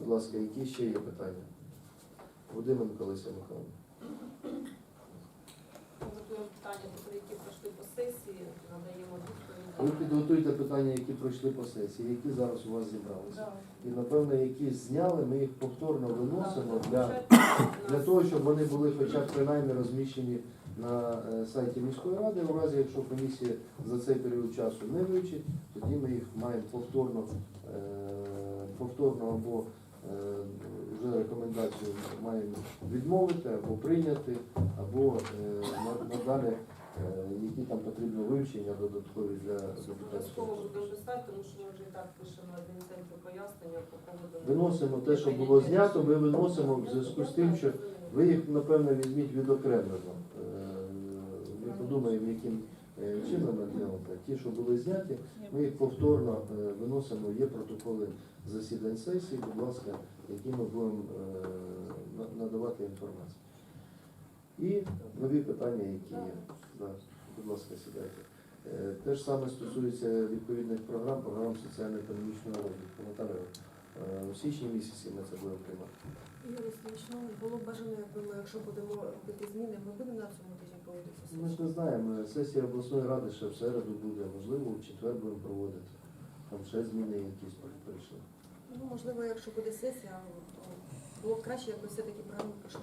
Будь ласка, які ще є питання? Володимир Колеся Михайловна. Готуємо питання, які пройшли по сесії, надаємо Ви підготуйте питання, які пройшли по сесії, які зараз у вас зібралися. І напевно, які зняли, ми їх повторно виносимо для, для того, щоб вони були хоча б принаймні розміщені на е, сайті міської ради. У разі, якщо комісія за цей період часу не вивчить, тоді ми їх маємо повторно, е, повторно або вже рекомендацію маємо відмовити або прийняти, або е, надалі, е, які там потрібно вивчення додаткові для депутатського. тому що ми вже і так пишемо про пояснення по поводу. Виносимо те, що було знято, ми виносимо в зв'язку з тим, що ви їх, напевно, візьміть відокремлено. Е, Ми подумаємо, яким е, чином ми зробимо. Ті, що були зняті, ми їх повторно е, виносимо. Є протоколи засідань сесії, будь ласка, які ми будемо е, надавати інформацію. І нові питання, які є. Да, Будь ласка, сідайте. Е, Те ж саме стосується відповідних програм, програм соціально-економічного розвитку. У січні місяці ми це будемо приймати. Ігор Васильович, ну було б бажано, якби ми, якщо будемо робити зміни, ми будемо на цьому тижні проводити Ми ж не знаємо, сесія обласної ради ще в середу буде, можливо, в четвер будемо проводити. Там ще зміни якісь прийшли. Ну, можливо, якщо буде сесія, то було б краще, якби все-таки програму пройшли.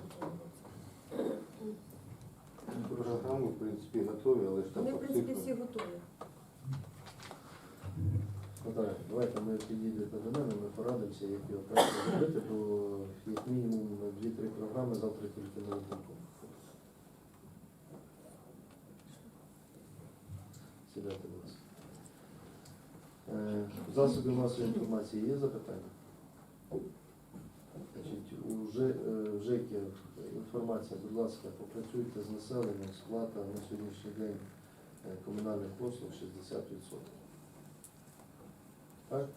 Програму, в принципі, готові, але ж там Вони, в принципі, всі готові. Наталя, давайте ми підійдете до мене, порадимося, як його краще зробити, бо як мінімум дві-три програми завтра тільки на виконку. Сідайте, будь ласка. Е, Засоби масової інформації є запитання? Значить, у Ж- е, інформація, будь ласка, попрацюйте з населенням, сплата на сьогоднішній день е, комунальних послуг 60%. Так?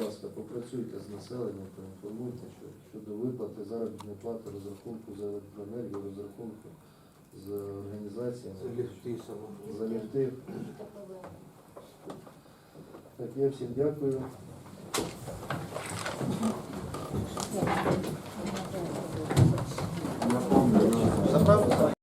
Будь ласка, попрацюйте з населенням, поінформуйте, що щодо виплати заробітної плати, розрахунку за електроенергію, розрахунку з організаціями, За ліфти за ліфти. Так, я всім дякую.